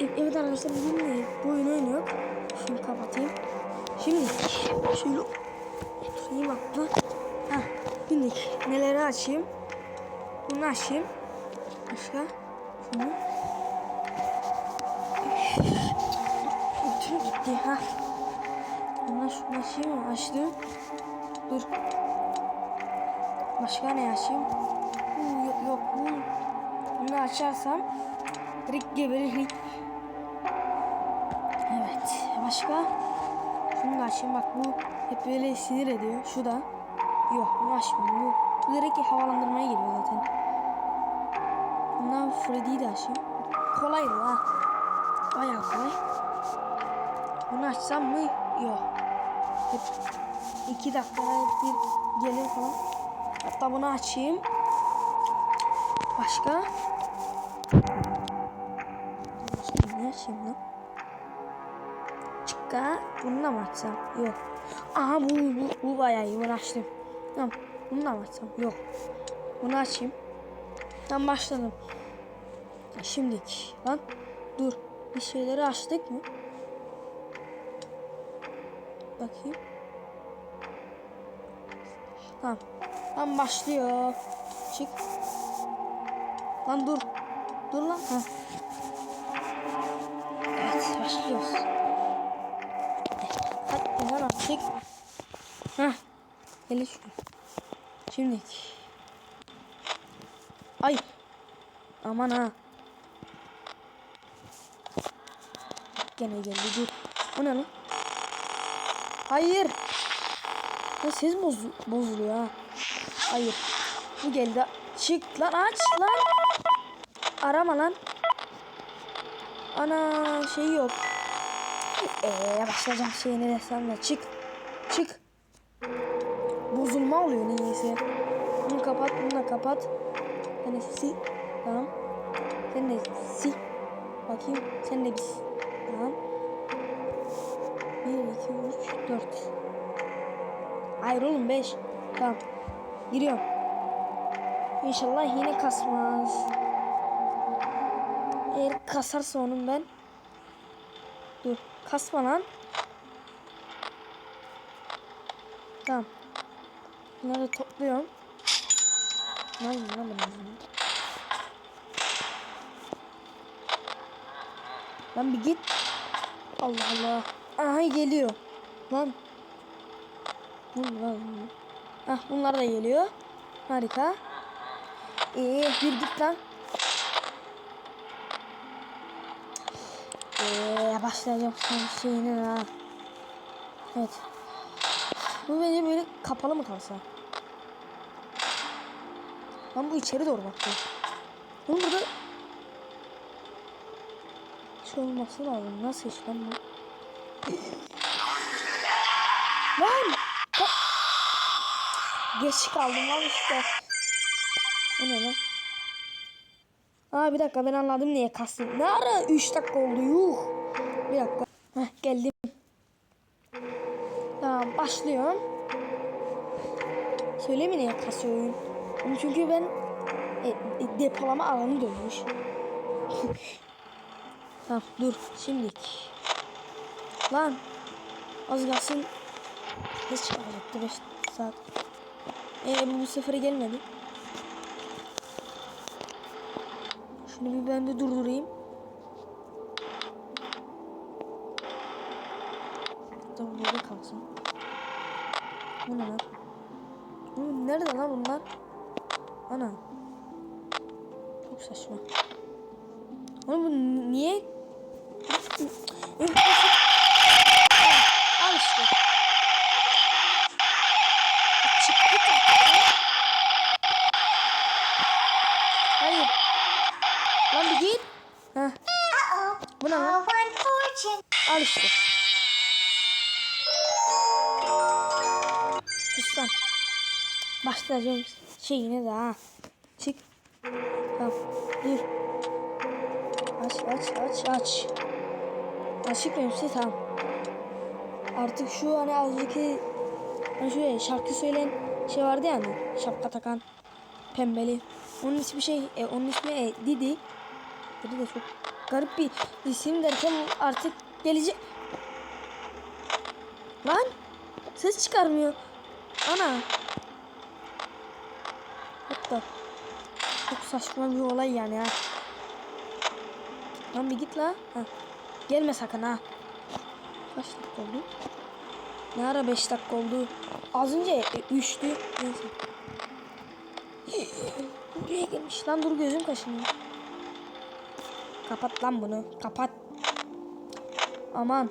Evet arkadaşlar bugün bu oyunu oynuyor. Şunu kapatayım. Şimdi şöyle oturayım aklı. Ha, şimdi neleri açayım? Bunu açayım. Başka? Şunu. Bütün gitti ha. Ondan şunu açayım mı? Açtım. Dur. Başka ne açayım? Yok yok bu. Bunu açarsam direkt geberirim. Başka? Şunu da açayım. Bak bu hep böyle sinir ediyor. Şu da. Yok bunu açmayayım. Bu, bu direkt havalandırmaya geliyor zaten. Bundan Freddy'yi de açayım. Kolay ha. Bayağı kolay. Bunu açsam mı? Yok. Hep iki dakikada bir gelir falan. Hatta bunu açayım. Başka Çıkka. Bunu da mı açsam? Yok. Aha bu, bu, bu bayağı iyi. Bunu açtım. Tamam. Bunu da mı açsam? Yok. Bunu açayım. Tam başladım. Şimdiki. Lan dur. Bir şeyleri açtık mı? Bakayım. Tamam. Tam başlıyor. Çık. Lan dur. Dur lan. Ha. Evet başlıyoruz. Lan artık. Hah. Gel şu. Şimdi. Ay. Aman ha. Gene geldi dur. O ne lan? Hayır. Ya ses bozu bozuluyor ha. Hayır. Bu geldi. Çık lan aç lan. Arama lan. Ana şey yok. Eee başlayacağım şey ne desem de çık. Çık. Bozulma oluyor niyeyse. Bunu kapat bunu da kapat. Sen de sil. Tamam. Sen de sil. Bakayım. Sen de sil. Tamam. 1, 2, 3, 4. Hayır oğlum 5. Tamam. Giriyorum. İnşallah yine kasmaz. Eğer kasarsa onun ben. Dur. Kasma lan. Tamam. Bunları topluyorum. Yapayım lan ben bunu? Lan bir git. Allah Allah. Aha geliyor. Lan. Bu ne lan? Ah bunlar da geliyor. Harika. Ee bir git lan. Ee başlayacağım şeyine ha. Evet. Bu bence böyle kapalı mı kalsa? Lan bu içeri doğru bakıyor. Oğlum burada şey olması lazım. Nasıl iş lan bu? Lan! Geç kaldım al işte. Aa bir dakika ben anladım niye kastım. Ne ara 3 dakika oldu yuh. Bir dakika. Heh geldim. Tamam başlıyorum. Söyleme niye kasıyor oyun. Çünkü ben e, e, depolama alanı dönmüş. tamam dur şimdilik. Lan az kalsın ne çıkaracaktı 5 saat. Ee bu, bu sefer gelmedi. Şunu bir ben bir durdurayım. Tamam böyle kalsın. Bu ne lan? Nerede lan bunlar? Ana. Çok saçma. Oğlum bu niye? Al işte. Çıktı tahtaya. Hayır. Lan bir git. Bu ne lan? Al işte. Sus lan. Başlayacağım şeyine de ha. Çık. Tamam. Dur. Aç aç aç aç. Açık benimse tamam. Artık şu hani az önceki hani şöyle şarkı söyleyen şey vardı ya hani şapka takan pembeli. Onun ismi şey e, onun ismi e, Didi. Didi de çok garip bir isim derken artık gelecek. Lan ses çıkarmıyor. Ana. Hatta çok saçma bir olay yani ha. Lan bir git la. Ha. Gelme sakın ha. Kaç dakika oldu? Ne ara 5 dakika oldu? Az önce 3'tü. Neyse. Buraya gelmiş lan dur gözüm kaşınıyor. Kapat lan bunu. Kapat. Aman.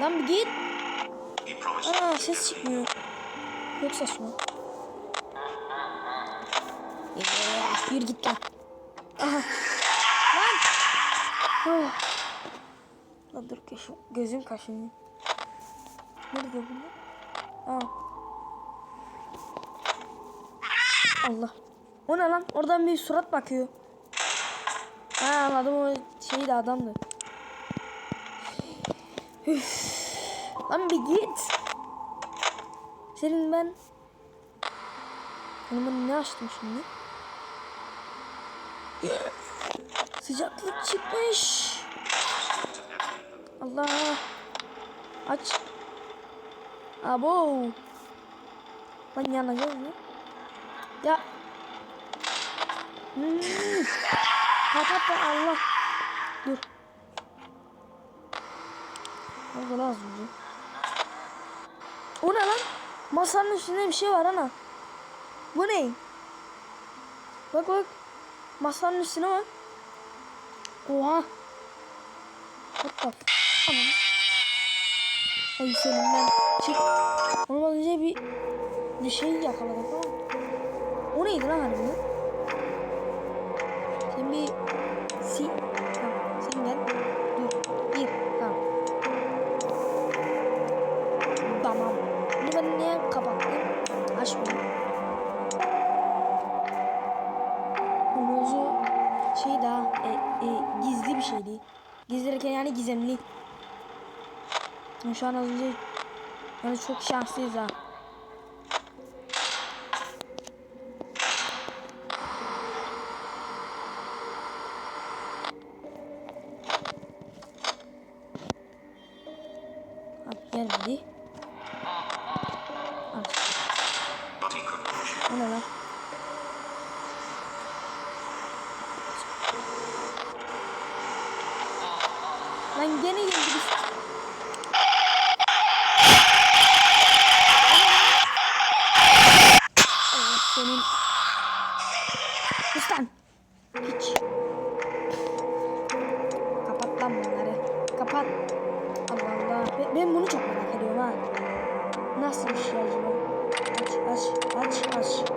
Lan bir git. Ana ses çıkmıyor. Yok saçma. Yeah, yürü git lan. Aha. Lan. Oh. Lan dur gözüm, gözüm kaşınıyor. Nerede bunlar? Aa. Allah. O ne lan? Oradan bir surat bakıyor. Ha anladım o şey de adamdı. Üf. Lan bir git. Senin ben... Ben ne açtım şimdi? Sıcaklık çıkmış. Allah. Aç. Abo. Lan yanacağız mı? Ya. Hmm. Kapat da Allah. Dur. Ne lan az önce? O ne lan? Masanın üstünde bir şey var ana. Bu ne? Bak bak. Masanın üstüne bak. Oha. F- Anam. Ay senin ben. Çık. Ondan önce bir bir şey yakaladık ama. O neydi lan harbiden? Sen bir si tamam sen gel. Dur. Bir tamam. Tamam. Bunu ben niye kapattım? Aç bunu. Unuzu şey daha e, e, gizli bir şeydi. Gizli derken yani gizemli. Şu an az önce yani çok şanslıyız ha. Abi gelmedi. Al. O ne lan? Lan gene geldi. Allah senin. Hiç. Kapat lan bunları. Kapat. Allah Allah. Ben bunu çok merak ediyorum ha. Nasıl bir şey acaba? Aç aç aç aç.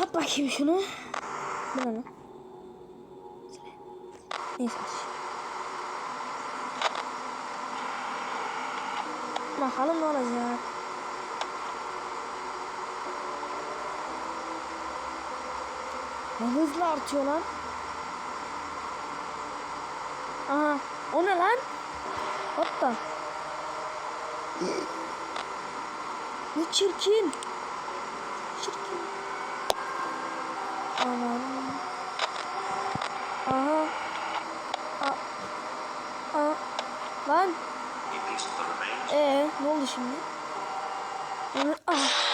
Kapat bakayım şunu. Bu ne lan? Neyse aç. Bakalım ne olacak. Ne hızlı artıyor lan. Aha. O ne lan? Hatta. Ne. Çirkin. Aman. Aha. A. A. Lan. Ee, ne oldu şimdi? Onu, ah.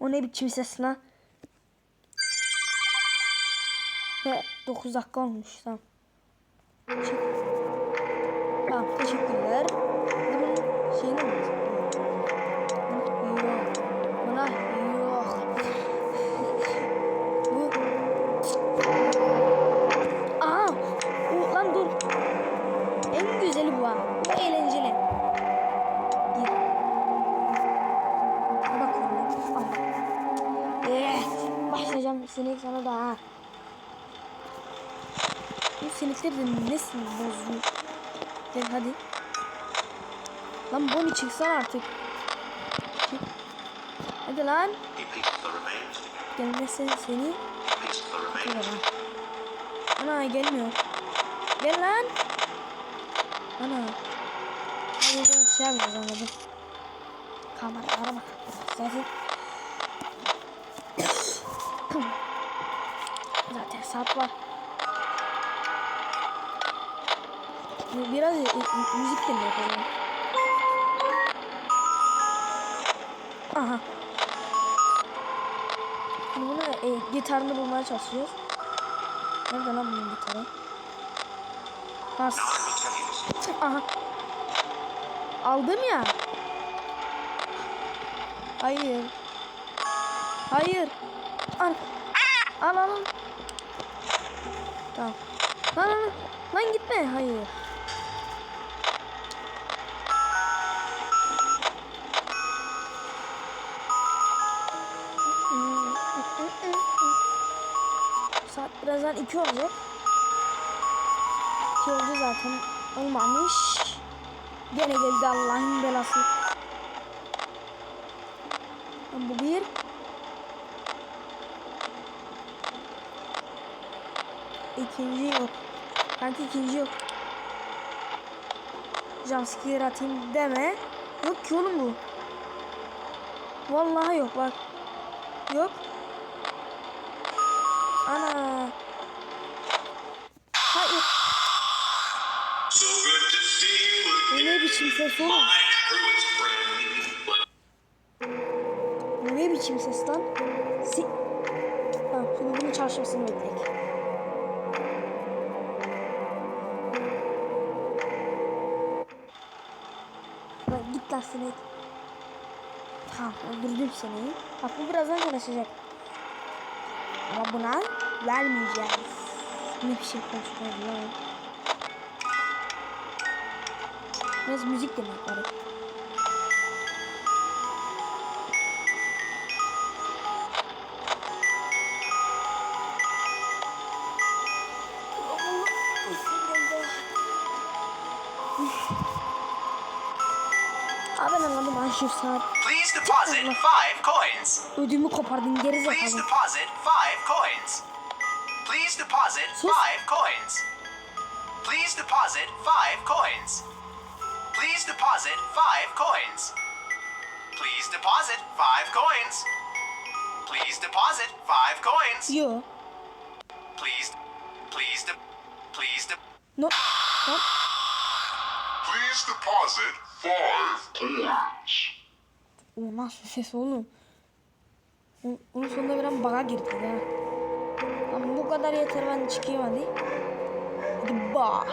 O ne biçim ses lan? Ve 9 dakika olmuş tamam. Çık. Bu sinekler de nesin bozuyor? Gel hadi. Lan Bonnie çıksana artık. Çık. Hadi lan. Gelmezsen seni. Lan. Ana gelmiyor. Gel lan. Ana. Sadece şey yapıyoruz anladım. Kameralara bak. Zaten Zaten saat var. Biraz e, e, müzik böyle. Aha. Şimdi bunu e, gitarını bulmaya çalışıyoruz. Nerede lan bunun gitarı? Bas. Aha. Aldım ya. Hayır. Hayır. Al. Al al. al. Tamam. Lan lan. Lan gitme. Hayır. 2 oldu. 2 oldu zaten. Olmamış. Gene geldi Allah'ın belası. Bu bir. İkinci yok. Kanka ikinci yok. Jumpscare atayım deme. Yok ki oğlum bu. Vallahi yok bak. Yok. Ana. Biçim ses oğlum? Bu ne biçim ses lan? Si tamam şimdi bunun çalışmasını bekleyek. Lan git lan seni. Tamam öldürdüm seni. Bak bu birazdan çalışacak. Ama buna vermeyeceğiz. Ne biçim konuşma lan. Biraz müzik demek var. Abi ben anladım aşırı saat. Please deposit five coins. Ödümü kopardın geri Please zekalı. deposit five coins. Please deposit five coins. Please deposit five coins. Please deposit five coins. Please deposit five coins. Please deposit five coins. Yo. Please, please, de- please, de- No. No. Please deposit five coins. O nasıl ses oğlum? Onun sonunda biraz baga girdi ya. Ama bu kadar yeter ben çıkayım hadi. Hadi bah.